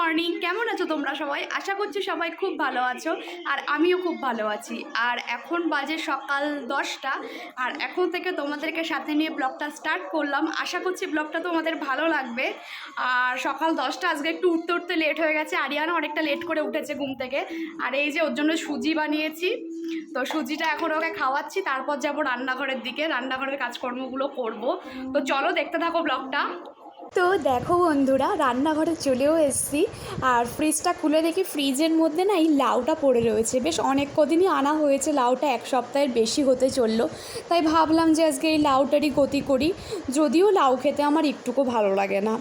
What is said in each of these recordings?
Morning কেমন আছো তোমরা সবাই? আশা করছি সবাই খুব ভালো আছো, আর আমিও খুব ভালো আছি। আর এখন বাজে সকাল দশটা, আর এখন থেকে তোমাদেরকে সাথে নিয়ে ব্লগটা স্টার্ট করলাম। আশা করছি ব্লগটা তোমাদের ভালো লাগবে। আর সকাল দশটা, আজকে একটু উঠতে উঠতে লেট হয়ে গেছে। আরিয়ানা অনেকটা লেট করে উঠেছে ঘুম থেকে। আর এই যে ওর জন্য সুজি বানিয়েছি, তো সুজিটা এখন ওকে খাওয়াচ্ছি। তারপর যাব রান্নাঘরের দিকে। রান্নাঘরের কাজকর্মগুলো করব। তো চলো দেখতে থাকো ব্লগটা। তো দেখো বন্ধুরা, রান্নাঘরে চলেও এসেছি। আর ফ্রিজটা খুলে দেখি ফ্রিজের মধ্যে না এই লাউটা পড়ে রয়েছে। বেশ অনেক কদিনই আনা হয়েছে, লাউটা এক সপ্তাহের বেশি হতে চলল। তাই ভাবলাম যে আজকে এই লাউটারই গতি করি, যদিও লাউ খেতে আমার একটুকু ভালো লাগে না।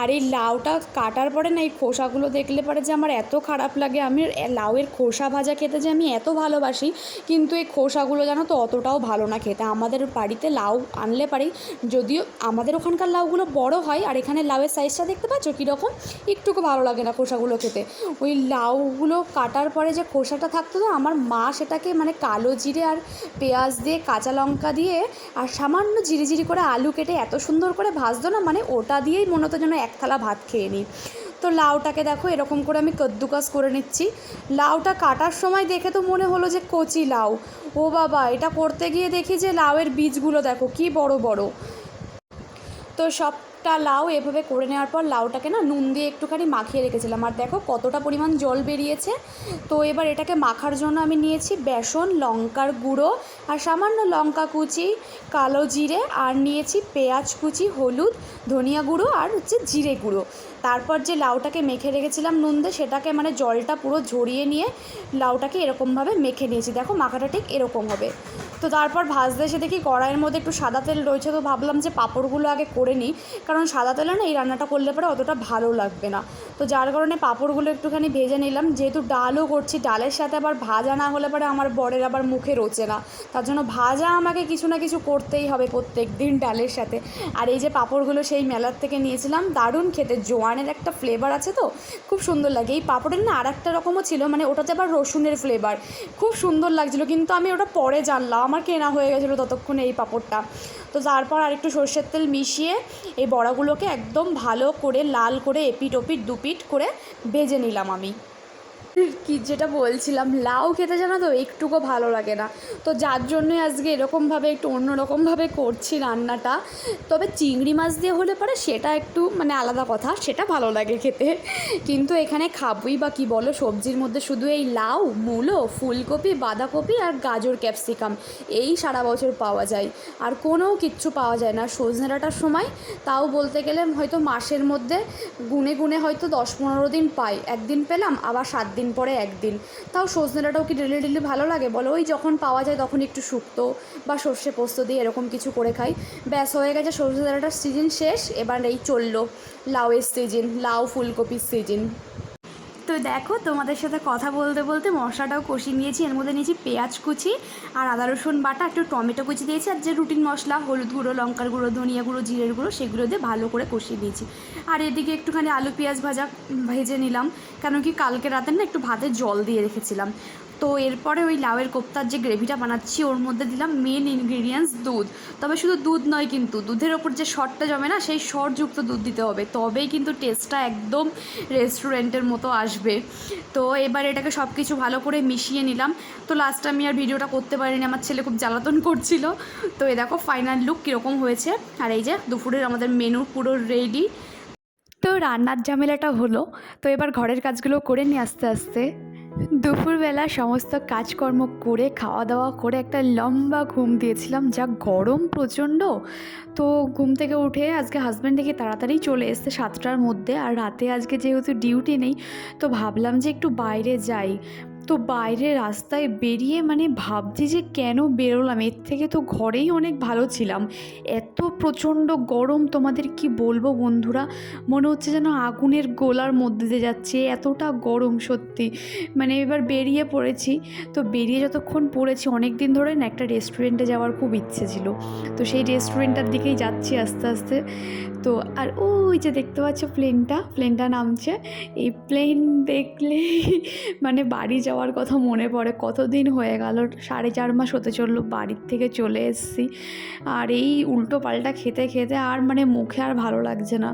আর এই লাউটা কাটার পরে না এই খোসাগুলো দেখলে পরে যে আমার এত খারাপ লাগে, আমি লাউয়ের খোসা ভাজা খেতে যে আমি এত ভালোবাসি, কিন্তু এই খোসাগুলো জানো তো অতটাও ভালো না খেতে। আমাদের বাড়িতে লাউ আনলে পারি, যদিও আমাদের ওখানকার লাউগুলো বড় হয় আর এখানে লাউয়ের সাইজটা দেখতে পাচ্ছ? কীরকম? একটুকু ভালো লাগে না খোসাগুলো খেতে। ওই লাউগুলো কাটার পরে যে খোসাটা থাকতো না, আমার মা সেটাকে মানে কালো জিরে আর পেঁয়াজ দিয়ে, কাঁচা লঙ্কা দিয়ে আর সামান্য জিরি জিরি করে আলু কেটে এত সুন্দর করে ভাজতো না মানে ওটা দিয়েই মনে হতো যেন এক থালা ভাত খেয়ে নিই। তো লাউটাকে দেখো, এরকম করে আমি কদ্দুকাস করে নিচ্ছি। লাউটা কাটার সময় দেখে তো মনে হলো যে কচি লাউ। ও বাবা, এটা করতে গিয়ে দেখি যে লাউয়ের বীজগুলো দেখো, কি বড় বড়। তো সবটা লাউ এভাবে করে নেওয়ার পর লাউটাকে না নুন দিয়ে একটুখানি মাখিয়ে রেখেছিলাম। আর দেখো কতটা পরিমাণ জল বেরিয়েছে। তো এবার এটাকে মাখার জন্য আমি নিয়েছি বেসন, লঙ্কার গুঁড়ো আর সামান্য লঙ্কা কুচি, কালো জিরে আর নিয়েছি পেঁয়াজ কুচি, হলুদ ধনিয়া গুঁড়ো আর হচ্ছে জিরে গুঁড়ো। তারপর যে লাউটাকে মেখে রেখেছিলাম নুন দিয়ে সেটাকে মানে জলটা পুরো ঝরিয়ে নিয়ে লাউটাকে এরকমভাবে মেখে নিয়েছি। দেখো মাখাটা ঠিক এরকম হবে। তো তারপর ভাজতে এসে দেখি কড়াইয়ের মধ্যে একটু সাদা তেল রয়েছে, তো ভাবলাম যে পাঁপড়গুলো আগে করে নিই। কারণ সাদা তেলে না এই রান্নাটা করলে পরে অতটা ভালো লাগবে না। তো যার কারণে পাঁপড়গুলো একটুখানি ভেজে নিলাম। যেহেতু ডালও করছি, ডালের সাথে আবার ভাজা না হলে পরে আমার বরের আবার মুখে রোচে না। তার জন্য ভাজা আমাকে কিছু না কিছু করতেই হবে প্রত্যেক দিন ডালের সাথে। আর এই যে পাঁপড়গুলো সেই মেলার থেকে নিয়েছিলাম। দারুণ খেতে, জোয়ানের একটা ফ্লেভার আছে তো, খুব সুন্দর লাগে। এই পাঁপড়ের না আর একটা রকমও ছিল মানে ওটাতে আবার রসুনের ফ্লেভার খুব সুন্দর লাগছিল, কিন্তু আমি ওটা পরে জানলাম। আমার কেনা হয়ে গেছিল ততক্ষণে এই পাঁপড়টা। তো তারপর আরেকটু সর্ষের তেল মিশিয়ে এই বড়াগুলোকে একদম ভালো করে, লাল করে এপিট ওপিট দুপিট করে ভেজে নিলাম আমি। কি যেটা বলছিলাম, লাউ খেতে জানো তো একটুকু ভালো লাগে না। তো যার জন্যই আজকে এরকমভাবে একটু অন্যরকমভাবে করছি রান্নাটা। তবে চিংড়ি মাছ দিয়ে হলে পরে সেটা একটু মানে আলাদা কথা, সেটা ভালো লাগে খেতে। কিন্তু এখানে খাবই বা কি বলো, সবজির মধ্যে শুধু এই লাউ, মূলো, ফুলকপি, বাঁধাকপি আর গাজর, ক্যাপসিকাম, এই সারা বছর পাওয়া যায়। আর কোনো কিচ্ছু পাওয়া যায় না। সজনে ডাঁটার সময় তাও বলতে গেলে হয়তো মাসের মধ্যে গুনে গুনে হয়তো দশ পনেরো দিন পাই। একদিন পেলাম, আবার সাত দিন পরে একদিন। তাও সজনে কি ডেলি ডেলি ভালো লাগে? বলো, ওই যখন পাওয়া যায় তখন একটু শুক্তো বা সর্ষে পোস্ত দিয়ে এরকম কিছু করে খাই। ব্যাস, হয়ে গেছে সজনে ডাঁটার সিজন শেষ। এবার এই চলল লাউয়ের সিজন লাউ ফুলকপির সিজন তো দেখো, তোমাদের সাথে কথা বলতে বলতে মশলাটাও কষিয়ে নিয়েছি। এর মধ্যে নিয়েছি পেঁয়াজ কুচি আর আদা রসুন বাটা, একটু টমেটো কুচি দিয়েছি আর যে রুটিন মশলা, হলুদ গুঁড়ো, লঙ্কার গুঁড়ো, ধনিয়া গুঁড়ো, জিরের গুঁড়ো, সেগুলো দিয়ে ভালো করে কষিয়ে দিয়েছি আর এদিকে একটুখানি আলু পেঁয়াজ ভাজা ভেজে নিলাম। কেন কি কালকে রাতে না একটু ভাতে জল দিয়ে রেখেছিলাম। তো এরপরে ওই লাউয়ের কোপ্তার যে গ্রেভিটা বানাচ্ছি, ওর মধ্যে দিলাম মেন ইনগ্রিডিয়েন্টস দুধ। তবে শুধু দুধ নয় কিন্তু, দুধের ওপর যে শরটা জমে না, সেই শরযুক্ত দুধ দিতে হবে। তবেই কিন্তু টেস্টটা একদম রেস্টুরেন্টের মতো আসবে। তো এবার এটাকে সব কিছু ভালো করে মিশিয়ে নিলাম। তো লাস্টে আমি আর ভিডিওটা করতে পারিনি, আমার ছেলে খুব জ্বালাতন করছিল। তো এ দেখো ফাইনাল লুক কীরকম হয়েছে। আর এই যে দুপুরের আমাদের মেনু পুরো রেডি তো রান্নার ঝামেলাটা হলো। তো এবার ঘরের কাজগুলো করে নিয়ে আস্তে আস্তে। দুপুরবেলা সমস্ত কাজকর্ম করে খাওয়া দাওয়া করে একটা লম্বা ঘুম দিয়েছিলাম, যা গরম প্রচণ্ড। তো ঘুম থেকে উঠে আজকে হাজব্যান্ড দেখে তাড়াতাড়ি চলে এসছে সাতটার মধ্যে, আর রাতে আজকে যেহেতু ডিউটি নেই, তো ভাবলাম যে একটু বাইরে যাই। তো বাইরে রাস্তায় বেরিয়ে মানে ভাবছি যে কেন বেরোলাম? এর থেকে তো ঘরেই অনেক ভালো ছিলাম। এত প্রচণ্ড গরম তোমাদের কি বলব বন্ধুরা? মনে হচ্ছে যেন আগুনের গোলার মধ্যে দিয়ে যাচ্ছে, এতটা গরম সত্যি। মানে এবার বেরিয়ে পড়েছি। তো বেরিয়ে যতক্ষণ পড়েছি অনেক দিন ধরে না একটা রেস্টুরেন্টে যাওয়ার খুব ইচ্ছে ছিল। তো সেই রেস্টুরেন্টটার দিকেই যাচ্ছি আস্তে আস্তে। তো আর ওই যে দেখতে পাচ্ছ প্লেনটা প্লেনটা নামছে এই প্লেন দেখলে মানে বাড়ি যাওয়ার যাওয়ার কথা মনে পড়ে। কতদিন হয়ে গেল? সাড়ে চার মাস হতে চলল, বাড়ির থেকে চলে এসছি। আর এই উল্টো পাল্টা খেতে খেতে আর মানে মুখে আর ভালো লাগছে না।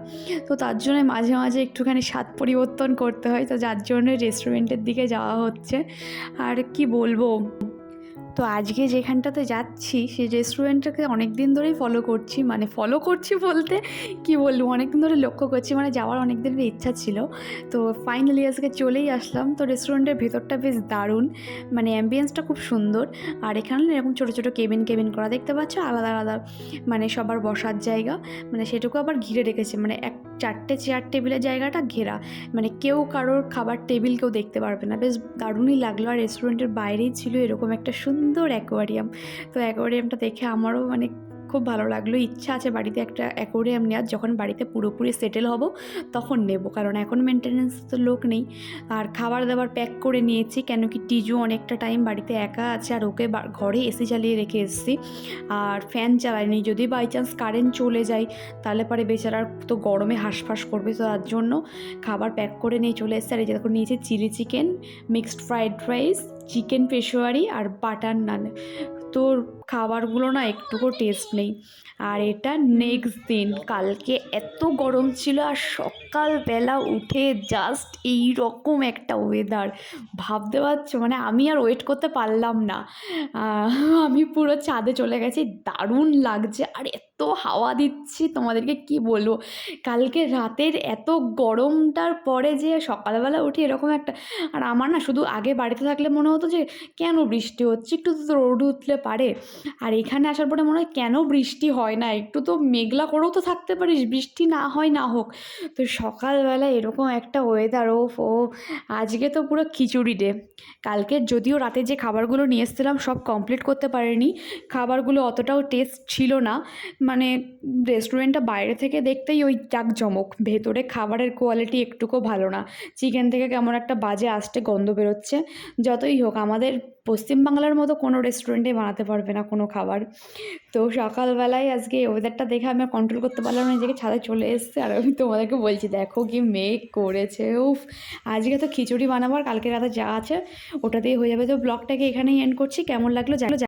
তো তার জন্য মাঝে মাঝে একটুখানি স্বাদ পরিবর্তন করতে হয়। তো যার জন্য রেস্টুরেন্টের দিকে যাওয়া হচ্ছে। আর কি বলব? তো আজকে যেখানটাতে যাচ্ছি সেই রেস্টুরেন্টটাকে অনেক দিন ধরেই ফলো করছি মানে ফলো করছি বলতে কি বলব অনেক দিন ধরে লক্ষ্য করছি মানে যাওয়ার অনেক দিনের ইচ্ছা ছিল। তো ফাইনালি আজকে চলেই আসলাম। তো রেস্টুরেন্টের ভেতরটা বেশ দারুণ মানে অ্যাম্বিয়েন্সটা খুব সুন্দর। আর এখানে এরকম ছোটো ছোটো কেবিন কেবিন করা দেখতে পাচ্ছ? আলাদা আলাদা মানে সবার বসার জায়গা। মানে সেটুকু আবার ঘিরে রেখেছে। মানে এক চারটে চেয়ার টেবিলের জায়গাটা ঘেরা। মানে কেউ কারোর খাবার টেবিল কেউ দেখতে পারবে না। বেশ দারুণই লাগল। আর রেস্টুরেন্টের বাইরেই ছিল এরকম একটা সুন্দর অ্যাকোয়ারিয়াম। তো অ্যাকোয়ারিয়ামটা দেখে আমারও মানে খুব ভালো লাগল। ইচ্ছা আছে বাড়িতে একটা অ্যাকোয়ারিয়াম নেওয়ার যখন বাড়িতে পুরোপুরি সেটেল হব, তখন নেব। কারণ এখন মেনটেনেন্স তো লোক নেই। আর খাবার দাবার প্যাক করে নিয়েছি। কেন কি টিজু অনেকটা টাইম বাড়িতে একা আছে আর ওকে ঘরে এসি চালিয়ে রেখে এসেছি। আর ফ্যান চালাইনি যদি বাই চান্স কারেন্ট চলে যায়, তাহলে পরে বেচারার তো গরমে হাঁসফাঁস করবে। তো তার জন্য খাবার প্যাক করে নিয়ে চলে এসেছে। আর এই দেখো, নিয়েছি chilli chicken mixed fried rice chicken Peshawari আর বাটার নান। তোর খাবারগুলো না একটুকু টেস্ট নেই। আর এটা নেক্সট দিন, কালকে এত গরম ছিল আর সকালবেলা উঠে জাস্ট এই রকম একটা ওয়েদার ভাবতে পারছ? মানে আমি আর ওয়েট করতে পারলাম না। আমি পুরো ছাদে চলে গেছি, দারুণ লাগছে। আর এত হাওয়া দিচ্ছি, তোমাদেরকে কি বলব? কালকে রাতের এত গরমটার পরে যে সকালবেলা উঠি এরকম একটা, আর আমার না শুধু আগে বাড়িতে থাকলে মনে হতো যে কেন বৃষ্টি হচ্ছে? একটু তো রোদ উঠলে পারে। আর এখানে আসার পরে মনে হয় কেন বৃষ্টি হয় না? একটু তো মেঘলা করেও তো থাকতে পারিস, বৃষ্টি না হয় না হোক। তো সকালবেলা এরকম একটা ওয়েদার ও ও, আজকে তো পুরো খিচুড়ি ডে কালকে যদিও রাতে যে খাবারগুলো নিয়ে এসেছিলাম সব কমপ্লিট করতে পারিনি। খাবারগুলো অতটাও টেস্ট ছিল না। মানে রেস্টুরেন্টটা বাইরে থেকে দেখতেই ওই জাঁকজমক। ভেতরে খাবারের কোয়ালিটি একটুকু ভালো না। চিকেন থেকে কেমন একটা বাজে আসতে গন্ধ বেরোচ্ছে। যতই হোক, আমাদের পশ্চিমবাংলার মতো কোনো রেস্টুরেন্টে বানাতে পারবে না কোনো খাবার। তো সকালবেলায় আজকে ওয়েদারটা দেখে আমি কন্ট্রোল করতে পারলাম না, নিজেকে ছাদে চলে এসছে। আর আমি তোমাদেরকে বলছি, দেখো কি মেঘ করেছে, উফ! আজকে তো খিচুড়ি বানাবো আর কালকে রাতে যা আছে ওটা দিয়ে হয়ে যাবে। তো ব্লগটাকে এখানেই এন্ড করছি। কেমন লাগল জানো